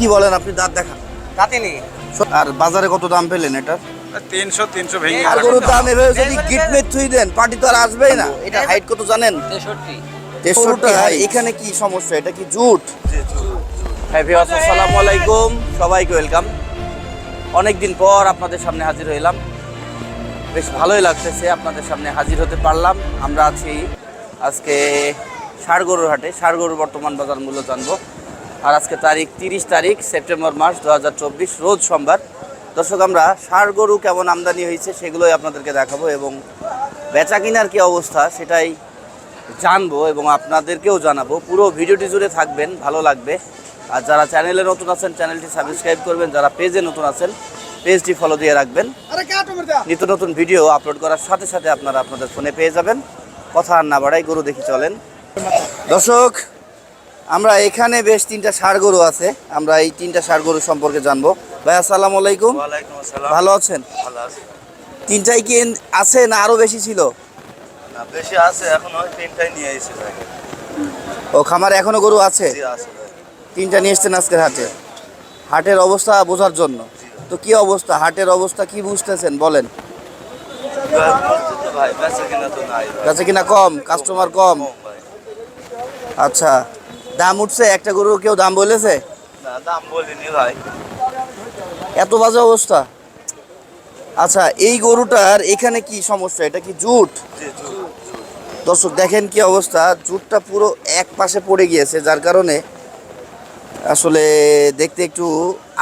কি বলেন আপনি দাঁত দেখান। কাতিনি আর বাজারে কত দাম পেলেন এটা তিনশো তিনশো ভেঙে আর গরুর দাম এভাবে যদি থুই দেন পার্টি তো আর আসবেই না। এটা হাইট কত জানেন? তেষট্টি। তেষট্টি এখানে কি সমস্যা? এটা কি জুট? হ্যাঁ আসসালামু আলাইকুম। সবাইকে ওয়েলকাম অনেকদিন পর আপনাদের সামনে হাজির হইলাম। বেশ ভালোই লাগতেছে আপনাদের সামনে হাজির হতে পারলাম। আমরা আছি আজকে ষাড়গরুর হাটে। ষাড়গরুর বর্তমান বাজার মূল্য জানব। আর আজকে তারিখ তিরিশ তারিখ সেপ্টেম্বর মাস দু হাজার চব্বিশ রোজ সোমবার। দর্শক আমরা ষাড় গরু কেমন আমদানি হয়েছে সেগুলোই আপনাদেরকে দেখাবো এবং বেচা কিনার কি অবস্থা সেটাই জানব এবং আপনাদেরকেও জানাব। পুরো ভিডিওটি জুড়ে থাকবেন ভালো লাগবে। আর যারা চ্যানেলে নতুন আছেন চ্যানেলটি সাবস্ক্রাইব করবেন যারা পেজে নতুন আছেন পেজটি ফলো দিয়ে রাখবেন। নিত্য নতুন ভিডিও আপলোড করার সাথে সাথে আপনারা আপনাদের ফোনে পেয়ে যাবেন। কথা আর না বাড়াই গরু দেখি চলেন। দর্শক আমরা এখানে বেশ তিনটা ষাড় গরু আছে। আমরা এই তিনটা ষাড় গরু সম্পর্কে জানব। ভাই আসসালামু আলাইকুম। ভালো আছেন? তিনটাই কি আছে না আরও বেশি ছিল? না বেশি আছে এখন ওই তিনটাই নিয়ে এসেছি ভাই। ও খামারে এখনও গরু আছে? তিনটা নিয়ে এসছেন আজকের হাটে? হাটের অবস্থা বোঝার জন্য। তো কি অবস্থা? হাটের অবস্থা কি বুঝতেছেন? বলেন। বেচা কিনা কম কাস্টমার কম। আচ্ছা। দাম উঠছে একটা গরুর কেউ দাম বলেছে? না দাম বলিনি ভাই। এত বাজে অবস্থা। আচ্ছা এই গরুটার এখানে কি সমস্যা? এটা কি জুট? দর্শক দেখেন কি অবস্থা। জুটটা পুরো এক পাশে পড়ে গিয়েছে যার কারণে আসলে দেখতে একটু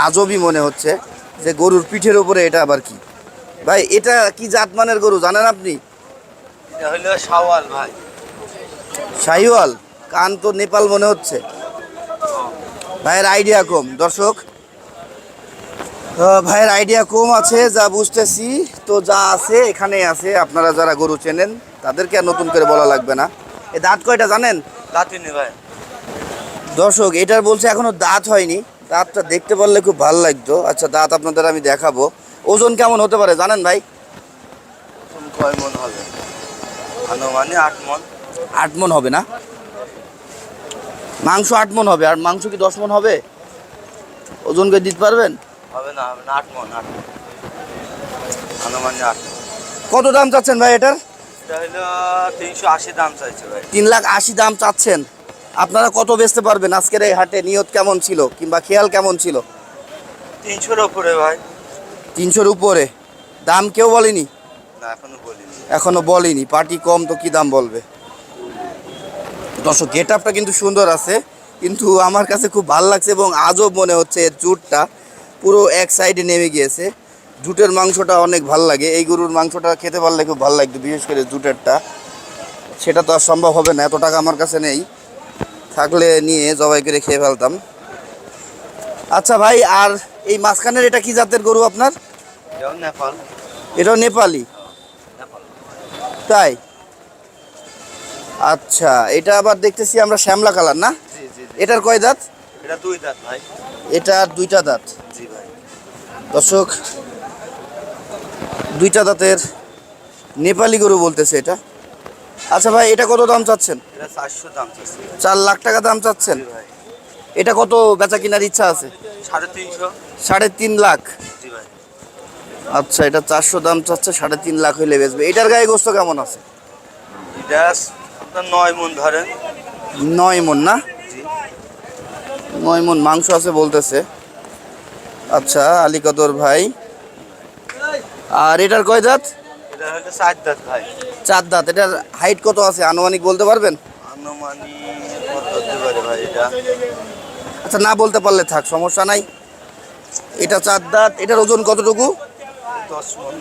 আজবই মনে হচ্ছে যে গরুর পিঠের উপরে এটা আবার কি। ভাই এটা কি জাতমানের গরু জানেন আপনি? এটা সাওয়াল ভাই। শাহিওয়াল কান তো নেপাল মনে হচ্ছে। ভাইয়ের আইডিয়া কম দর্শক। ভাইয়ের আইডিয়া কম আছে যা বুঝতেছি। তো যা আছে এখানে আছে। আপনারা যারা গরু চেনেন তাদেরকে আর নতুন করে বলা লাগবে না। এ দাঁত কয়টা জানেন? দাঁতিনি ভাই। দর্শক এটার বলছে এখনও দাঁত হয়নি। দাঁতটা দেখতে পারলে খুব ভালো লাগতো। আচ্ছা দাঁত আপনাদের আমি দেখাবো। ওজন কেমন হতে পারে জানেন ভাই? কয় মন হবে? আনুমানি আট মন। আট মন হবে না? মাংস আট মন হবে আর মাংস কি দশ মন হবে? ওজন করে দিতে পারবেন? হবে না হবে না আট মন আট মন কত দাম চাচ্ছেন ভাই এটার? এটা তিনশো আশি দাম চাইছে ভাই। তিন লাখ আশি দাম চাচ্ছেন। আপনারা কত বেচতে পারবেন? আজকের এই হাটে নিয়ত কেমন ছিল? কিংবা খেয়াল কেমন ছিল? তিনশোর উপরে ভাই। তিনশোর উপরে। দাম কেউ বলেনি? না এখনও বলিনি। এখনও বলেনি। পার্টি কম তো কি দাম বলবে? দর্শক গেট আপটা কিন্তু সুন্দর আছে কিন্তু আমার কাছে খুব ভালো লাগছে এবং আজব মনে হচ্ছে এর জুটটা। পুরো এক সাইডে নেমে গিয়েছে। জুটের মাংসটা অনেক ভালো লাগে। এই গরুর মাংসটা খেতে পারলে খুব ভালো লাগতো বিশেষ করে জুটেরটা। সেটা তো আর সম্ভব হবে না এত টাকা আমার কাছে নেই। থাকলে নিয়ে জবাই করে খেয়ে ফেলতাম। আচ্ছা ভাই আর এই মাঝখানের এটা কি জাতের গরু আপনার? নেপাল। এটাও নেপালি। তাই? আচ্ছা এটা আবার দেখতেছি আমরা শ্যামলা কালার না? এটার কয় দাঁত? এটা দুই দাঁত ভাই। এটার দুইটা দাঁত। জি ভাই। দর্শক দুইটা দাঁতের নেপালি গরু বলতেছে এটা। আচ্ছা ভাই এটা কত দাম চাচ্ছেন? এটা চার লাখ টাকা দাম চাচ্ছেন? ভাই। এটা কত বেচা কেনার ইচ্ছা আছে? সাড়ে তিন লাখ। আচ্ছা এটা চারশো দাম চাচ্ছে সাড়ে তিন লাখ হইলে বেচবে। এটার গায়ে গোস্ত কেমন আছে? এটা আপনার নয় মন ধরেন। নয় মন না? নয় মন মাংস আছে বলতেছে। আচ্ছা আলিকদর ভাই। আর এটার কয় দাঁত? এটা হলো চার দাঁত ভাই। চার দাঁত। এটার হাইট কত আছে? আনুমানিক বলতে পারবেন? আনুমানিক কত হতে পারে ভাই এটা? আচ্ছা না বলতে পারলে থাক সমস্যা নাই। এটা চার দাঁত। এটার ওজন কতটুকু? দশ মন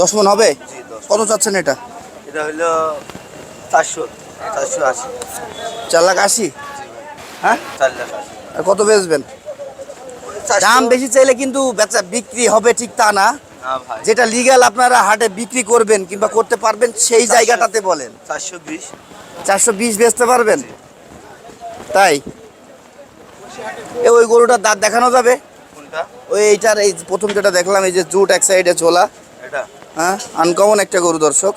দশ মন হবে? কত চাচ্ছেন এটা? এটা হলো চারশো। চারশো আশি। চার লাখ আশি? হ্যাঁ? চার লাখ আশি। আর কত বেচবেন? দাম বেশি চাইলে কিন্তু বেচা বিক্রি হবে ঠিক তা না। না যেটা লিগ্যাল আপনারা হাটে বিক্রি করবেন কিংবা করতে পারবেন সেই জায়গাটাতে বলেন। চারশো বিশ। চারশো বিশ বেচতে পারবেন? তাই? এ ওই গরুটার দাঁত দেখানো যাবে? ওই এইটার এই প্রথম যেটা দেখলাম এই যে জুট এক সাইডে এটা। হ্যাঁ আনকমন একটা গরু দর্শক।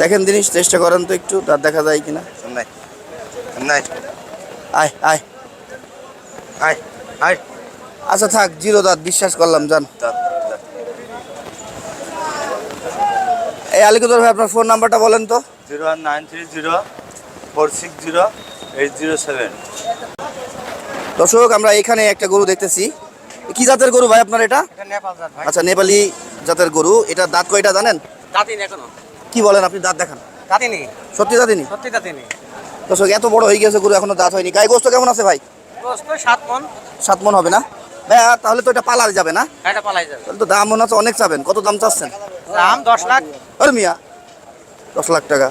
দেখেন জিনিস চেষ্টা করেন তো একটু দাঁত দেখা যায় কিনা। আয় আয়। হাই হাই আচ্ছা থাক জিরো দাঁত বিশ্বাস করলাম জান এই আলিকুদর ভাই আপনার ফোন নাম্বারটা বলেন তো। Zero one nine three zero four six zero eight zero seven. দর্শক আমরা এখানে একটা গরু দেখতেছি। কি জাতের গরু ভাই আপনার এটা? এটা নেপাল জাত ভাই। আচ্ছা নেপালি জাতের গরু। এটা দাঁত কয়টা জানেন? দাঁতিনি এখনও। কি বলেন আপনি দাঁত দেখান। দাঁতিনি। সত্যি দাঁতিনি? সত্যি দাঁতিনি। দর্শক এত বড় হয়ে গেছে গরু এখনও দাঁত হয়নি। গায়ে গোস্ত কেমন আছে ভাই? গোস্ত সাত মন। সাত মন হবে না? ভাইয়া তাহলে তো এটা পালার যাবে না? এটা পালাই যাবে। তাহলে তো দাম মনে হচ্ছে অনেক চাবেন। কত দাম চাচ্ছেন? দাম দশ লাখ। আর মিয়া দশ লাখ টাকা।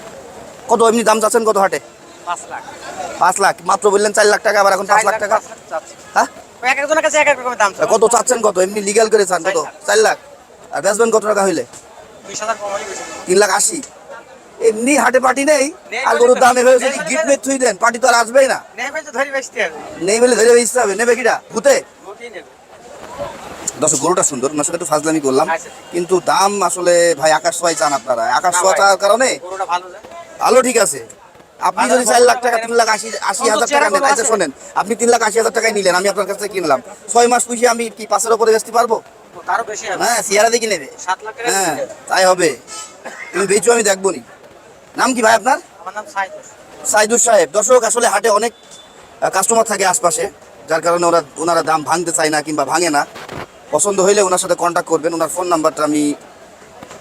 কত এমনি দাম চাচ্ছেন কত হাটে? পাঁচ লাখ। পাঁচ লাখ। মাত্র বললেন চার লাখ টাকা আবার এখন পাঁচ লাখ টাকা। হ্যাঁ? এক একজনের কাছে এক এক রকমের দাম কত চাচ্ছেন কত? এমনি লিগাল করে চান কত? চার লাখ। আর বেচবেন কত টাকা হইলে? তিন লাখ আশি। এমনি হাটে পার্টি নেই। আর গরুর দাম এভাবে যদি গিট মেট থুই দেন পার্টি তো আর আসবেই না। নেই বলে ধরে বেচতে হবে। নেবে কিটা ভূতে? দর্শক গরুটা সুন্দর। ওনার সাথে একটু ফাজলামি করলাম। আচ্ছা। কিন্তু দাম আসলে ভাই আকাশ ছোঁয়াই চান আপনারা। আকাশ ছোঁয়া চাওয়ার কারণে ভালো আলো ঠিক আছে। আপনি যদি চার লাখ টাকা তিন লাখ আশি আশি হাজার টাকা নেন। আচ্ছা শোনেন। আপনি তিন লাখ আশি হাজার টাকায় নিলেন। আমি আপনার কাছ থেকে কিনলাম। ছয় মাস পুষে আমি কি পাঁচের ওপরে বেচতে পারব? তারও বেশি হবে হ্যাঁ সিয়ারা দেখি নেবে। সাত লাখ টাকা হ্যাঁ তাই হবে। তুমি বেচো আমি দেখব নি। নাম কি ভাই আপনার? আমার নাম সাইদুস। সাইদুর সাহেব। দর্শক আসলে হাটে অনেক কাস্টমার থাকে আশপাশে যার কারণে ওরা ওনারা দাম ভাঙতে চায় না কিংবা ভাঙে না। পছন্দ হইলে ওনার সাথে কন্ট্যাক্ট করবেন। ওনার ফোন নাম্বারটা আমি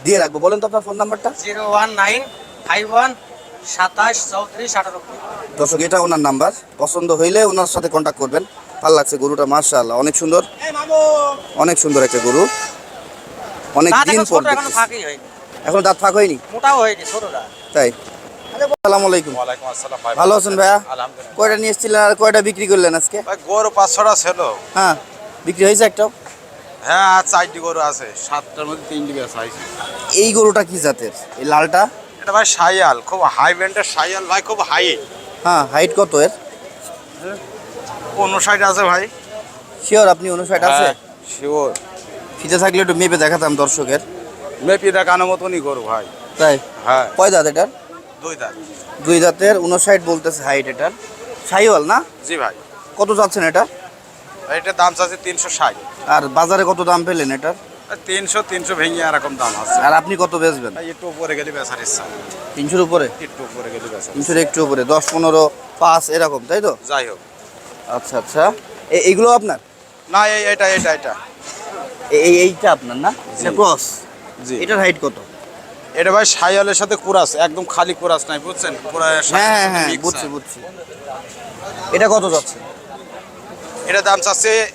দিয়ে রাখব। বলেন তো আপনার ফোন নাম্বারটা zero one nine five one সাতাশ চৌত্রিশ আঠারো। দর্শক এটা ওনার নাম্বার পছন্দ হইলে ওনার সাথে কন্ট্যাক্ট করবেন। ভালো লাগছে গরুটা মার্শাল্লাহ অনেক সুন্দর। অনেক সুন্দর একটা গরু। অনেক দিন এখন পর এখনও দাঁত ফাঁক হয়নি? মোটাও হয়নি ছোটটা। তাই। আসসালামু আলাইকুম। ওয়ালাইকুম আসসালাম ভাই ভালো আছেন ভাইয়া? আলহামদুলিল্লাহ। কয়টা নিয়ে এসেছিলেন আর কয়টা বিক্রি করলেন আজকে? ভাই গরু পাঁচ ছটা ছিল। হ্যাঁ বিক্রি হয়েছে একটাও? হ্যাঁ আর চারটি গরু আছে। সাতটার মধ্যে তিনটি বেচা হয়েছে এই গরুটা কি জাতের? এই লালটা? এটা ভাই খুব হাই ভাই খুব হাই হ্যাঁ হাইট কত এর? উনষাট আছে ভাই। শিওর আপনি অনুষাট আছে? শিওর ফিতে থাকলে একটু মেপে দেখাতাম দর্শকের। মেপি দেখানোর মতনই গরু ভাই। তাই? হ্যাঁ। কয় দাঁত এটার? দুই দাঁত। দুই দাঁতের উনষাট বলতেছে হাইট এটার। সাইওয়াল না? জি ভাই। কত যাচ্ছেন এটা? এটার দাম চাচ্ছে তিনশো ষাট। আর বাজারে কত দাম পেলেন এটার? তিনশো তিনশো ভেঙে এরকম দাম আছে। আর আপনি কত বেচবেন? একটু উপরে গেলে বেচার ইচ্ছা। তিনশোর উপরে? একটু উপরে গেলে বেচার তিনশোর একটু উপরে দশ পনেরো পাঁচ এরকম তাই তো? যাই হোক। আচ্ছা আচ্ছা। এ- এইগুলো আপনার? না এই এটা এটা এটা। এই এইটা আপনার না? ক্রস? জি। এটার হাইট কত? এটা ভাই সাইয়ালের সাথে কুরাস একদম খালি কুরাস নাই বুঝছেন? পুরো হ্যাঁ হ্যাঁ হ্যাঁ বুঝছি বুঝছি। এটা কত যাচ্ছে? এটা দাম চাচ্ছে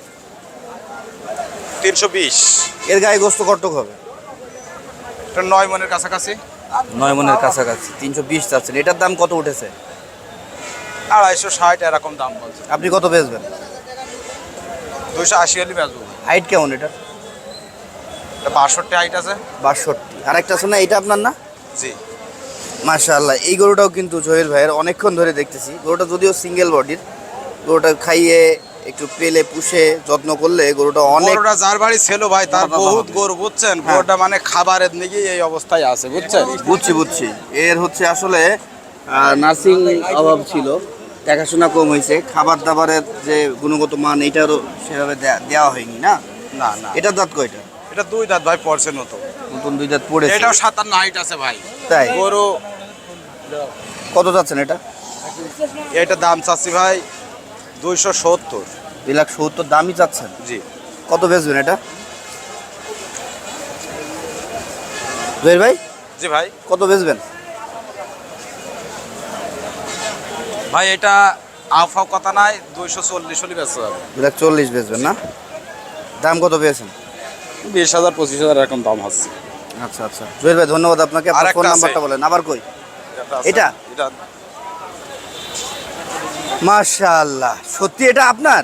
তিনশো বিশ। এর গায়ে গোস্ত কটক হবে? এটা নয় মনের কাছাকাছি। নয় মনের কাছাকাছি তিনশো বিশ চাচ্ছেন। এটার দাম কত উঠেছে? আড়াইশো ষাট এরকম দাম বলছে। আপনি কত বেচবেন? দুইশো আশি হলে বেচবো। হাইট কেমন এটা? বাষট্টি হাইট আছে। বাষট্টি। আর একটা শোনা এটা আপনার না? জি। মাশাআল্লাহ এই গরুটাও কিন্তু জহির ভাইয়ের অনেকক্ষণ ধরে দেখতেছি। গরুটা যদিও সিঙ্গেল বডির গরুটা খাইয়ে একটু পেলে পুষে যত্ন করলে গরুটা অনেক গরুটা যার বাড়ি ছিল ভাই তার বহুত গরু বুঝছেন? হ্যাঁ। গরুটা মানে খাবারের দিকে এই অবস্থায় আছে বুঝছেন? বুঝছি বুঝছি। এর হচ্ছে আসলে নার্সিং অভাব ছিল। দেখাশোনা কম হয়েছে খাবার দাবারের যে গুণগত মান এইটারও সেভাবে দেওয়া হয়নি না? না না। এটার দাঁত কয়টা? এটা দুই দাঁত ভাই পড়ছে নতো নতুন দুই দাঁত পড়েছে। এটাও সাতান্ন হাইট আছে ভাই। তাই? গরু কত যাচ্ছেন এটা? এটা দাম চাচ্ছি ভাই দুইশো সত্তর। দুই লাখ সত্তর দামই চাচ্ছেন? জি। কত বেচবেন এটা? জহির ভাই? জি ভাই। কত বেচবেন? ভাই এটা আফাও কথা নাই দুইশো চল্লিশ হলে বেচতে হবে লাখ চল্লিশ বেচবেন না? দাম কত পেয়েছেন? বিশ হাজার পঁচিশ হাজার এরকম দাম হচ্ছে। আচ্ছা আচ্ছা। জহির ভাই ধন্যবাদ আপনাকে। আপনার ফোন নাম্বারটা বলেন। আবার কই? এটা? এটা। মাশাআল্লাহ। সত্যি এটা আপনার?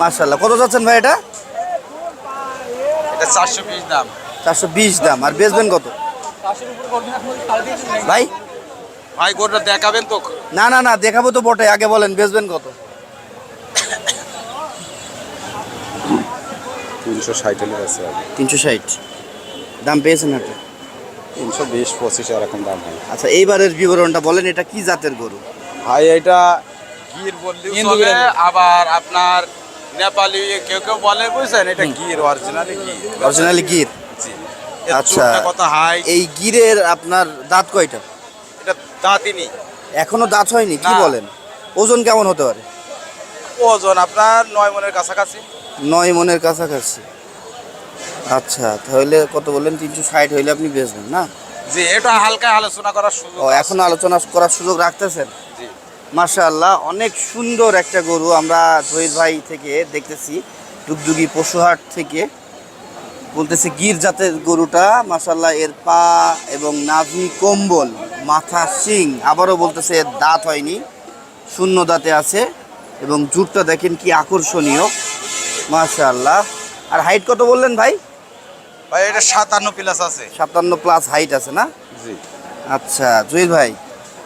মাশাআল্লাহ। কত যাচ্ছেন ভাই এটা? এটা চারশো বিশ দাম। চারশো বিশ দাম। আর বেচবেন কত? ভাই ভাই গরুটা দেখাবেন তো? না না না দেখাবো তো বটে আগে বলেন বেচবেন কত? তিনশো ষাট হলে হবে। তিনশো ষাট। দাম পেয়েছেন হাটে তিনশো বিশ পঁচিশ এরকম দাম হয় আচ্ছা এইবারের বিবরণটা বলেন এটা কি জাতের গরু? ভাই এটা গির বললেও হিন্দু আবার আপনার নেপালি কেউ কেউ বলে বুঝছেন? এটা গির অরিজিনালি গির অরিজিনালি গির আচ্ছা। কত হাই এই গিরের আপনার দাঁত কয়টা? দাঁতিনি এখনও দাঁত হয়নি কি না। বলেন? ওজন কেমন হতে পারে? ওজন আপনার নয় মনের কাছাকাছি। নয় মনের কাছাকাছি। আচ্ছা তাহলে কত বললেন? তিনশো ষাট হইলে আপনি বেচবেন না? জি এটা হালকা আলোচনা করার সুযোগ ও আছে। এখন আলোচনা করার সুযোগ রাখতেছেন? জি। মাশাআল্লাহ অনেক সুন্দর একটা গরু আমরা জহির ভাই থেকে দেখতেছি। ডুগডুগি পশুহাট থেকে। বলতেছে গির জাতের গরুটা মাশাআল্লাহ এর পা এবং নাভি কম্বল মাথা শিং আবারও বলতেছে এর দাঁত হয়নি শূন্য দাঁতে আছে এবং জুটটা দেখেন কি আকর্ষণীয় মাশাআল্লাহ। আর হাইট কত বললেন ভাই? ভাই এটা সাতান্ন প্লাস আছে। সাতান্ন প্লাস হাইট আছে না? জি। আচ্ছা জহির ভাই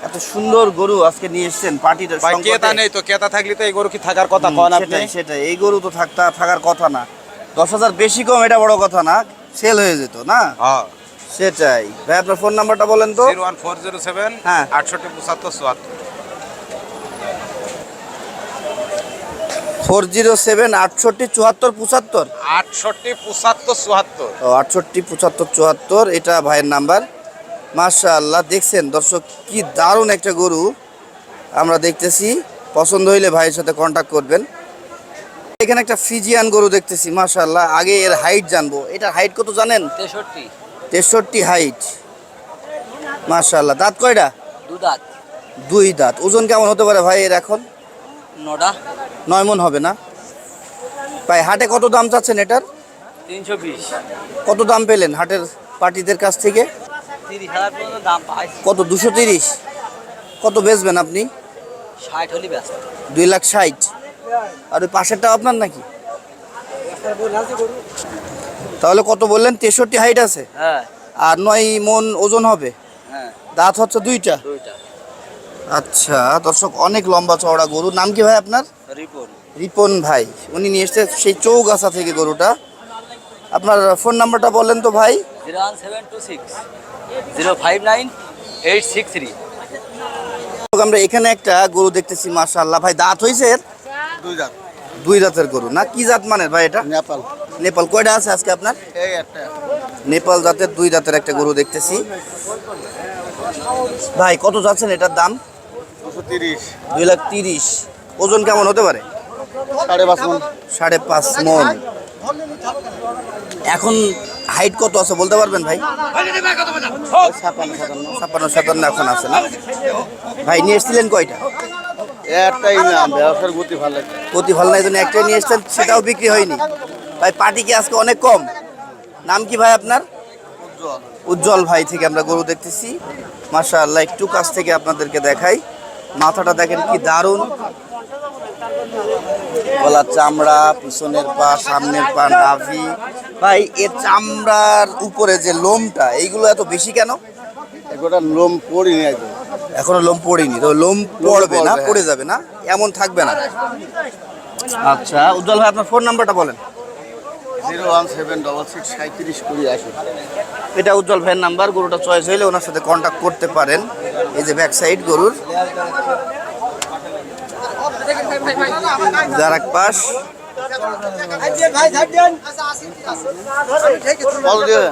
এত সুন্দর গরু আজকে নিয়ে এসেছেন পার্টির ভাই কেতা নেই তো কেতা থাকলে তো এই গরু কি থাকার কথা কন আপনি? সেটাই এই গরু তো থাকতা থাকার কথা না। দশ হাজার বেশি কম এটা বড় কথা না। সেল হয়ে যেত না? হ্যাঁ। সেটাই। ভাই আপনার ফোন নাম্বারটা বলেন তো। Zero one four zero seven হ্যাঁ। আটষট্টি পঁচাত্তর চুয়াত্তর। ফোর জিরো সেভেন আটষট্টি চুয়াত্তর পঁচাত্তর। আটষট্টি পঁচাত্তর চুয়াত্তর। ও আটষট্টি পঁচাত্তর চুয়াত্তর এটা ভাইয়ের নাম্বার মাশাআল্লাহ দেখছেন দর্শক কি দারুণ একটা গরু। আমরা দেখতেছি পছন্দ হইলে ভাইয়ের সাথে কন্ট্যাক্ট করবেন। এখানে একটা ফিজিয়ান গরু দেখতেছি মাশাআল্লাহ। আগে এর হাইট জানব। এটার হাইট কত জানেন? তেষট্টি। তেষট্টি হাইট মাশাআল্লাহ। দাঁত কয়টা? দু দাঁত। দুই দাঁত। ওজন কেমন হতে পারে ভাই এর এখন? নটা নয় মন হবে না? ভাই হাটে কত দাম চাচ্ছেন এটার? তিনশো বিশ। কত দাম পেলেন হাটের পার্টিদের কাছ থেকে? কত দুশো তিরিশ? কত বেচবেন আপনি? ষাট হলি ব্যস্ত দুই লাখ ষাট। আর ওই পাশেরটা আপনার নাকি? তাহলে কত বললেন? তেষট্টি হাইট আছে? হ্যাঁ। আর নয় মন ওজন হবে? হ্যাঁ। দাঁত হচ্ছে দুইটা? আচ্ছা দর্শক অনেক লম্বা চওড়া গরু। নাম কি ভাই আপনার? রিপন। রিপন ভাই। উনি নিয়ে এসছে সেই চৌগাছা থেকে গরুটা। আপনার ফোন নাম্বারটা বলেন তো ভাই। আমরা এখানে একটা গরু দেখতেছি মাশাআল্লাহ। ভাই দাঁত হয়েছে এর? দুই দাঁত দুই দাঁতের গরু। না কি জাত মানের ভাই এটা? নেপাল। নেপাল। কয়টা আছে আজকে আপনার? নেপাল জাতের দুই দাঁতের একটা গরু দেখতেছি। ভাই কত যাচ্ছেন এটার দাম? দুই লাখ তিরিশ। ওজন কেমন হতে পারে? সাড়ে পাঁচ মন। সাড়ে পাঁচ মন। এখন হাইট কত আছে বলতে পারবেন ভাই? ছাপ্পান্ন সাতান্ন এখন আছে না? ভাই নিয়ে এসেছিলেন কয়টা? একটাই না ব্যবসার গতি ভালো লাগে প্রতি ভালো নাই জন্য একটাই নিয়ে এসেছেন সেটাও বিক্রি হয়নি। ভাই পার্টি কি আজকে অনেক কম? নাম কি ভাই আপনার? উজ্জ্বল। ভাই থেকে আমরা গরু দেখতেছি। মাশাআল্লাহ একটু কাছ থেকে আপনাদেরকে দেখাই। মাথাটা দেখেন কি দারুণ। গলার চামড়া পিছনের পা সামনের পা নাভি। ভাই এর চামড়ার উপরে যে লোমটা এইগুলো এত বেশি কেন? একটা লোম পড়িনি একদম এখনও লোম পড়েনি তো লোম পড়বে না পড়ে যাবে না এমন থাকবে না আচ্ছা উজ্জ্বল ভাই আপনার ফোন নাম্বারটা বলেন zero one seven double six সাঁত্রিশ কুড়ি আশি এটা উজ্জ্বল ভাইয়ের নাম্বার গরুটা চয়েস হইলে ওনার সাথে কন্ট্যাক্ট করতে পারেন এই যে ব্যাক সাইড গরুর যার এক পাশ দিয়ে